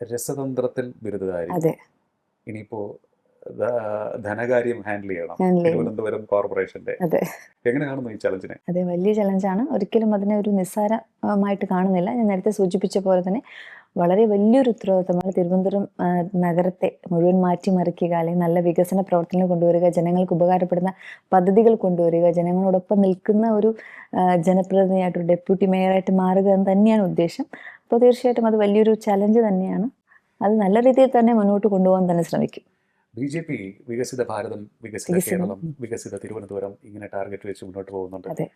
രസതന്ത്രത്തിൽ ബിരുദധാരി ഇനിയിപ്പോ ധനകാര്യം ഹാൻഡിൽ ചെയ്യണം. തിരുവനന്തപുരം കോർപ്പറേഷന്റെ അതെ. എങ്ങനെ കാണുന്നു ഈ ചലഞ്ചിനെ അതെ വലിയ ചലഞ്ചാണ് ഒരിക്കലും അതിനെ ഒരു നിസ്സാരമായിട്ട് കാണുന്നില്ല. ഞാൻ നേരത്തെ സൂചിപ്പിച്ച പോലെ തന്നെ വളരെ വലിയൊരു ഉത്തരവാദിത്തമാണ് തിരുവനന്തപുരം നഗരത്തെ മുഴുവൻ മാറ്റിമറിക്കുക അല്ലെങ്കിൽ നല്ല വികസന പ്രവർത്തനങ്ങൾ കൊണ്ടുവരിക ജനങ്ങൾക്ക് ഉപകാരപ്പെടുന്ന പദ്ധതികൾ കൊണ്ടുവരിക ജനങ്ങളോടൊപ്പം നിൽക്കുന്ന ഒരു ജനപ്രതിനിധിയായിട്ട് ഒരു ഡെപ്യൂട്ടി മേയറായിട്ട് മാറുക എന്ന് തന്നെയാണ് ഉദ്ദേശം. അപ്പോൾ തീർച്ചയായിട്ടും അത് വലിയൊരു ചലഞ്ച് തന്നെയാണ്. അത് നല്ല രീതിയിൽ തന്നെ മുന്നോട്ട് കൊണ്ടുപോകാൻ തന്നെ ശ്രമിക്കും. ബി ജെ പി വികസിത ഭാരതം വികസിത കേരളം വികസിത തിരുവനന്തപുരം ഇങ്ങനെ ടാർഗറ്റ് വെച്ച് മുന്നോട്ട് പോകുന്നുണ്ട്.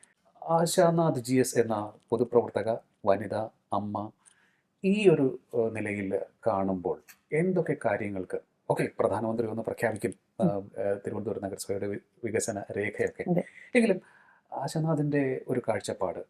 ആശാനാഥ് ജി എസ് എന്ന പൊതുപ്രവർത്തക വനിത അമ്മ ഈ ഒരു നിലയിൽ കാണുമ്പോൾ എന്തൊക്കെ കാര്യങ്ങൾക്ക് ഓക്കെ പ്രധാനമന്ത്രി ഒന്ന് പ്രഖ്യാപിക്കും തിരുവനന്തപുരം നഗരസഭയുടെ വികസന രേഖയൊക്കെ. എങ്കിലും ആശാനാഥിന്റെ ഒരു കാഴ്ചപ്പാട്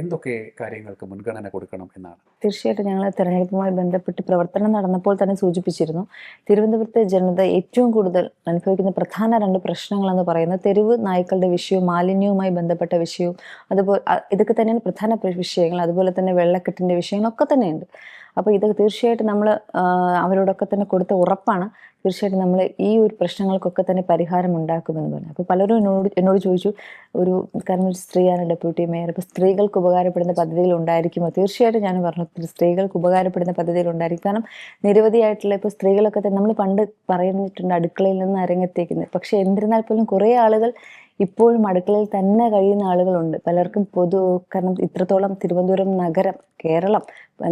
എന്തൊക്കെ കാര്യങ്ങൾക്ക് മുൻഗണന കൊടുക്കണം എന്നാണ്? തീർച്ചയായിട്ടും ഞങ്ങൾ തെരഞ്ഞെടുപ്പുമായി ബന്ധപ്പെട്ട് പ്രവർത്തനം നടന്നപ്പോൾ തന്നെ സൂചിപ്പിച്ചിരുന്നു. തിരുവനന്തപുരത്തെ ജനത ഏറ്റവും കൂടുതൽ അനുഭവിക്കുന്ന പ്രധാന രണ്ട് പ്രശ്നങ്ങളെന്ന് പറയുന്നത് തെരുവ് നായ്ക്കളുടെ വിഷയവും മാലിന്യവുമായി ബന്ധപ്പെട്ട വിഷയവും അതുപോലെ ഇതൊക്കെ തന്നെയാണ് പ്രധാന വിഷയങ്ങൾ. അതുപോലെ തന്നെ വെള്ളക്കെട്ടിന്റെ വിഷയങ്ങളൊക്കെ തന്നെയുണ്ട്. അപ്പോൾ ഇത് തീർച്ചയായിട്ടും നമ്മൾ അവരോടൊക്കെ തന്നെ കൊടുത്ത ഉറപ്പാണ്. തീർച്ചയായിട്ടും നമ്മൾ ഈ ഒരു പ്രശ്നങ്ങൾക്കൊക്കെ തന്നെ പരിഹാരം ഉണ്ടാക്കുമെന്ന് പറഞ്ഞു. അപ്പോൾ പലരും എന്നോട് എന്നോട് ചോദിച്ചു ഒരു കാരണം ഒരു സ്ത്രീയാണ് ഡെപ്യൂട്ടി മേയർ അപ്പോൾ സ്ത്രീകൾക്ക് ഉപകാരപ്പെടുന്ന പദ്ധതികൾ ഉണ്ടായിരിക്കുമോ? തീർച്ചയായിട്ടും ഞാൻ പറഞ്ഞു സ്ത്രീകൾക്ക് ഉപകാരപ്പെടുന്ന പദ്ധതികൾ ഉണ്ടായിരിക്കും. കാരണം നിരവധിയായിട്ടുള്ള ഇപ്പോൾ സ്ത്രീകളൊക്കെ തന്നെ നമ്മൾ പണ്ട് പറഞ്ഞിട്ടുണ്ട് അടുക്കളയിൽ നിന്ന് അരങ്ങത്തേക്കുന്നത് പക്ഷേ എന്നിരുന്നാൽ പോലും കുറേ ആളുകൾ ഇപ്പോഴും അടുക്കളയിൽ തന്നെ കഴിയുന്ന ആളുകളുണ്ട്. പലർക്കും പൊതു കാരണം ഇത്രത്തോളം തിരുവനന്തപുരം നഗരം കേരളം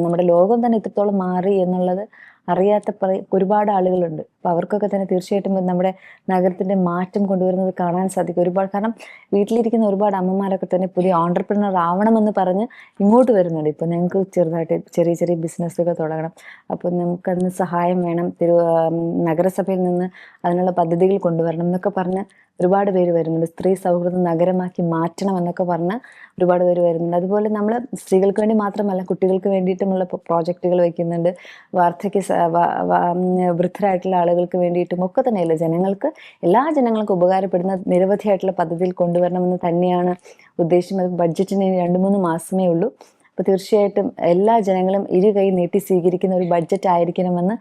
നമ്മുടെ ലോകം തന്നെ ഇത്രത്തോളം മാറി എന്നുള്ളത് അറിയാത്ത ഒരുപാട് ആളുകളുണ്ട്. അപ്പോൾ അവർക്കൊക്കെ തന്നെ തീർച്ചയായിട്ടും നമ്മുടെ നഗരത്തിന്റെ മാറ്റം കൊണ്ടുവരുന്നത് കാണാൻ സാധിക്കും. ഒരുപാട് കാരണം വീട്ടിലിരിക്കുന്ന ഒരുപാട് അമ്മമാരൊക്കെ തന്നെ പുതിയ ഓണ്ടർപ്രണർ ആവണമെന്ന് പറഞ്ഞ് ഇങ്ങോട്ട് വരുന്നുണ്ട്. ഇപ്പോൾ ഞങ്ങൾക്ക് ചെറുതായിട്ട് ചെറിയ ചെറിയ ബിസിനസ്സുകൾ തുടങ്ങണം. അപ്പോൾ നമുക്കതിന് സഹായം വേണം. തിരു നഗരസഭയിൽ നിന്ന് അതിനുള്ള പദ്ധതികൾ കൊണ്ടുവരണം എന്നൊക്കെ പറഞ്ഞ് ഒരുപാട് പേര് വരുന്നുണ്ട്. സ്ത്രീ സൗഹൃദ നഗരമാക്കി മാറ്റണം എന്നൊക്കെ പറഞ്ഞ് ഒരുപാട് പേര് വരുന്നുണ്ട്. അതുപോലെ നമ്മൾ സ്ത്രീകൾക്ക് വേണ്ടി മാത്രമല്ല കുട്ടികൾക്ക് വേണ്ടിയിട്ടുമുള്ള പ്രോജക്റ്റുകൾ വയ്ക്കുന്നുണ്ട് വാർദ്ധക്യ വൃദ്ധരായിട്ടുള്ള ആളുകൾക്ക് വേണ്ടിയിട്ടും ഒക്കെ തന്നെയല്ല. ജനങ്ങൾക്ക് എല്ലാ ജനങ്ങൾക്കും ഉപകാരപ്പെടുന്ന നിരവധിയായിട്ടുള്ള പദ്ധതിയിൽ കൊണ്ടുവരണമെന്ന് തന്നെയാണ് ഉദ്ദേശം അത് ബഡ്ജറ്റിന് രണ്ട് മൂന്ന് മാസമേ ഉള്ളൂ. അപ്പോൾ തീർച്ചയായിട്ടും എല്ലാ ജനങ്ങളും ഇരു കൈ നീട്ടി സ്വീകരിക്കുന്ന ഒരു ബഡ്ജറ്റ് ആയിരിക്കണമെന്ന്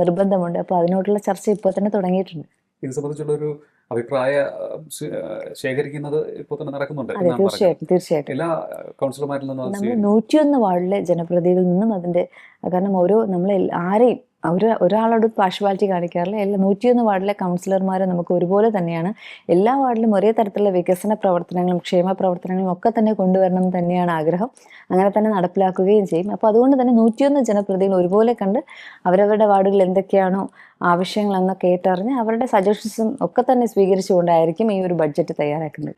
നിർബന്ധമുണ്ട്. അപ്പോൾ അതിനോടുള്ള ചർച്ച ഇപ്പോൾ തന്നെ തുടങ്ങിയിട്ടുണ്ട്. ഇത് സംബന്ധിച്ചുള്ള ഒരു അഭിപ്രായ ശേഖരിക്കുന്നത് ഇപ്പോൾ തന്നെ നടക്കുന്നുണ്ട്. തീർച്ചയായിട്ടും തീർച്ചയായിട്ടും എല്ലാ കൗൺസിലർമാരിൽ നിന്നും നൂറ്റിയൊന്ന് വാർഡിലെ ജനപ്രതിനിധികളിൽ നിന്നും അതിന്റെ കാരണം ഓരോ നമ്മളെ ആരെയും ഒരു ഒരാളോട് പാർഷ്വാലിറ്റി കാണിക്കാറില്ല. എല്ലാ നൂറ്റിയൊന്ന് വാർഡിലെ കൗൺസിലർമാരെ നമുക്ക് ഒരുപോലെ തന്നെയാണ്. എല്ലാ വാർഡിലും ഒരേ തരത്തിലുള്ള വികസന പ്രവർത്തനങ്ങളും ക്ഷേമ പ്രവർത്തനങ്ങളും ഒക്കെ തന്നെ കൊണ്ടുവരണം തന്നെയാണ് ആഗ്രഹം. അങ്ങനെ തന്നെ നടപ്പിലാക്കുകയും ചെയ്യും. അപ്പോൾ അതുകൊണ്ട് തന്നെ നൂറ്റിയൊന്ന് ജനപ്രതിനിധികൾ ഒരുപോലെ കണ്ട് അവരവരുടെ വാർഡുകളിൽ എന്തൊക്കെയാണോ ആവശ്യങ്ങളെന്നൊക്കെ ഏറ്ററിഞ്ഞ് അവരുടെ സജഷൻസും ഒക്കെ തന്നെ സ്വീകരിച്ചുകൊണ്ടായിരിക്കും ഈ ഒരു ബഡ്ജറ്റ് തയ്യാറാക്കുന്നത്.